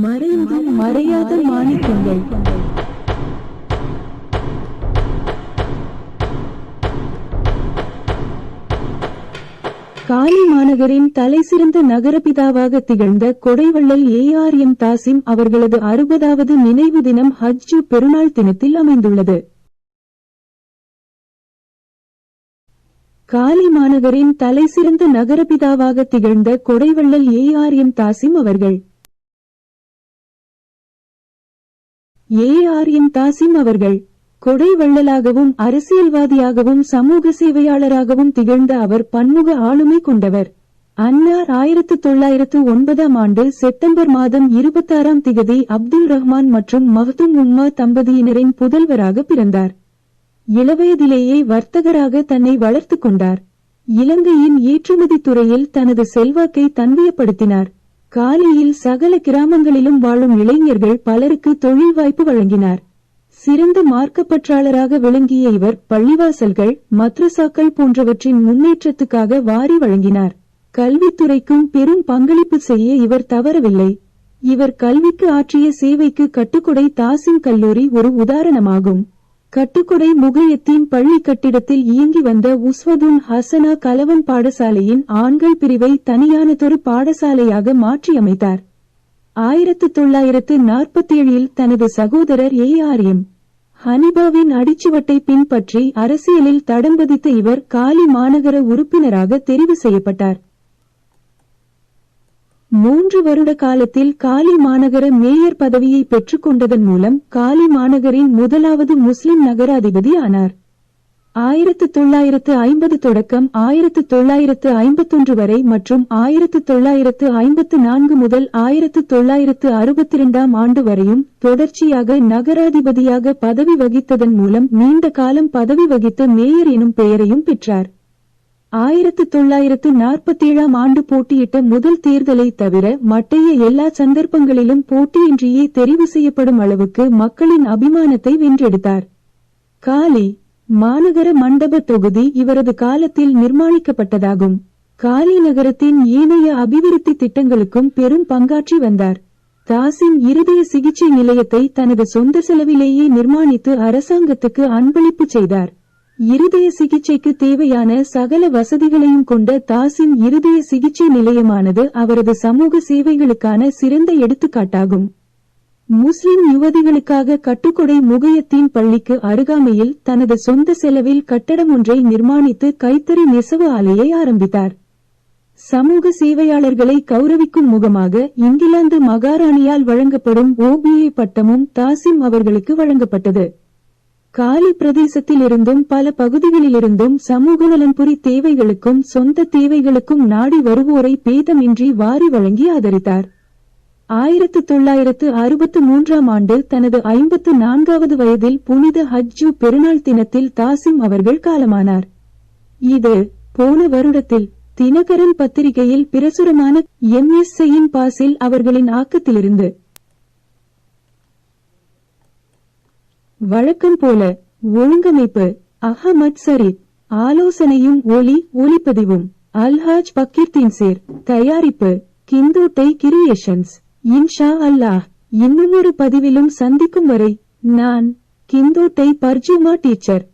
மறைந்து மறையாத மாணிக்கங்கள். காலி மாநகரின் தலை சிறந்த நகரபிதாவாக திகழ்ந்த கொடைவள்ளல் ஏ ஆர் எம் தாசிம் அவர்களது அறுபதாவது நினைவு தினம் ஹஜ்ஜு பெருநாள் தினத்தில் அமைந்துள்ளது. காலி மாநகரின் தலைசிறந்த நகரபிதாவாக திகழ்ந்த கொடைவள்ளல் ஏ ஆர் எம் தாசிம் அவர்கள் ஏஆர்எம் தாசிம் அவர்கள் கொடை வள்ளலாகவும் அரசியல்வாதியாகவும் சமூக சேவையாளராகவும் திகழ்ந்த அவர் பன்முக ஆளுமை கொண்டவர். அன்னார் ஆயிரத்து தொள்ளாயிரத்து ஒன்பதாம் ஆண்டு செப்டம்பர் மாதம் இருபத்தாறாம் திகதி அப்துல் ரஹ்மான் மற்றும் மஹதும் உம்மா தம்பதியினரின் புதல்வராக பிறந்தார். இளவயதிலேயே வர்த்தகராக தன்னை வளர்த்துக் கொண்டார். இலங்கையின் ஏற்றுமதி துறையில் தனது செல்வாக்கை தன்வியப்படுத்தினார். காலியில் சகல கிராமங்களிலும் வாழும் இளைஞர்கள் பலருக்கு தொழில் வாய்ப்பு வழங்கினார். சிறந்த மார்க்கப்பற்றாளராக விளங்கிய இவர் பள்ளிவாசல்கள் மத்ரசாக்கள் போன்றவற்றின் முன்னேற்றத்துக்காக வாரி வழங்கினார். கல்வித்துறைக்கும் பெரும் பங்களிப்பு செய்ய இவர் தவறவில்லை. இவர் கல்விக்கு ஆற்றிய சேவைக்கு கட்டுக்கொடை தாசிம் கல்லூரி ஒரு உதாரணமாகும். கட்டுக்கொடை முகையத்தின் பள்ளி கட்டிடத்தில் இயங்கி வந்த உஸ்வதுன் ஹசனா கலவன் பாடசாலையின் ஆண்கள் பிரிவை தனியானதொரு பாடசாலையாக மாற்றியமைத்தார். ஆயிரத்து தொள்ளாயிரத்து நாற்பத்தி ஏழில் தனது சகோதரர் ஏ ஆர் எம். ஹனிபாவின் அடிச்சுவட்டை பின்பற்றி அரசியலில் தடம் பதித்த இவர் காலி மாநகர உறுப்பினராக தெரிவு செய்யப்பட்டார். மூன்று வருட காலத்தில் காலி மாநகர மேயர் பதவியை பெற்றுக்கொண்டதன் மூலம் காலி மாநகரின் முதலாவது முஸ்லிம் நகராதிபதி ஆனார். ஆயிரத்து தொள்ளாயிரத்து ஐம்பது தொடக்கம் ஆயிரத்து தொள்ளாயிரத்து ஐம்பத்தொன்று வரை மற்றும் ஆயிரத்து தொள்ளாயிரத்து ஐம்பத்து நான்கு முதல் ஆயிரத்து தொள்ளாயிரத்து அறுபத்தி இரண்டாம் ஆண்டு வரையும் தொடர்ச்சியாக நகராதிபதியாக பதவி வகித்ததன் மூலம் நீண்ட காலம் பதவி வகித்த மேயர் எனும் பெயரையும் பெற்றார். ஆயிரத்து தொள்ளாயிரத்து நாற்பத்தேழாம் ஆண்டு போட்டியிட்ட முதல் தேர்தலை தவிர மற்றைய எல்லா சந்தர்ப்பங்களிலும் போட்டியின்றியே தெரிவு செய்யப்படும் அளவுக்கு மக்களின் அபிமானத்தை வென்றெடுத்தார். காலி மாநகர மண்டப தொகுதி இவரது காலத்தில் நிர்மாணிக்கப்பட்டதாகும். காலி நகரத்தின் ஏனைய அபிவிருத்தி திட்டங்களுக்கும் பெரும் பங்காற்றி வந்தார். தாசின் இருதய சிகிச்சை நிலையத்தை தனது சொந்த செலவிலேயே நிர்மாணித்து அரசாங்கத்துக்கு அன்பளிப்பு செய்தார். இருதய சிகிச்சைக்கு தேவையான சகல வசதிகளையும் கொண்ட தாசின் இருதய சிகிச்சை நிலையமானது அவரது சமூக சேவைகளுக்கான சிறந்த எடுத்துக்காட்டாகும். முஸ்லிம் யுவதிகளுக்காக கட்டுக்கொடை முகையத்தின் பள்ளிக்கு அருகாமையில் தனது சொந்த செலவில் கட்டடம் ஒன்றை நிர்மாணித்து கைத்தறி நெசவு ஆலையை ஆரம்பித்தார். சமூக சேவையாளர்களை கௌரவிக்கும் முகமாக இங்கிலாந்து மகாராணியால் வழங்கப்படும் ஓபிஏ பட்டமும் தாசிம் அவர்களுக்கு வழங்கப்பட்டது. காலி பிரதேசத்திலிருந்தும் பல பகுதிகளிலிருந்தும் சமூக நலன்புரி தேவைகளுக்கும் சொந்த தேவைகளுக்கும் நாடி வருவோரை பேதமின்றி வாரி வழங்கி ஆதரித்தார். ஆயிரத்து தொள்ளாயிரத்து அறுபத்து மூன்றாம் ஆண்டு தனது ஐம்பத்து நான்காவது வயதில் புனித ஹஜ்ஜு பெருநாள் தினத்தில் தாசிம் அவர்கள் காலமானார். இது போன வருடத்தில் தினகரன் பத்திரிகையில் பிரசுரமான எம் எஸ் பாசில் அவர்களின் ஆக்கத்திலிருந்து வழக்கம் போல ஒழுங்கமைப்பு அகமத் சரீப் ஆலோசனையும் ஒலி ஒலிப்பதிவும் அல்ஹாஜ் பக்கீர்த்தின் சேர் தயாரிப்பு கிந்தோட்டை கிரியேஷன்ஸ். இன்ஷா அல்லாஹ் இன்னுமொரு பதிவிலும் சந்திக்கும் வரை நான் கிந்தோட்டை பர்ஜுமா டீச்சர்.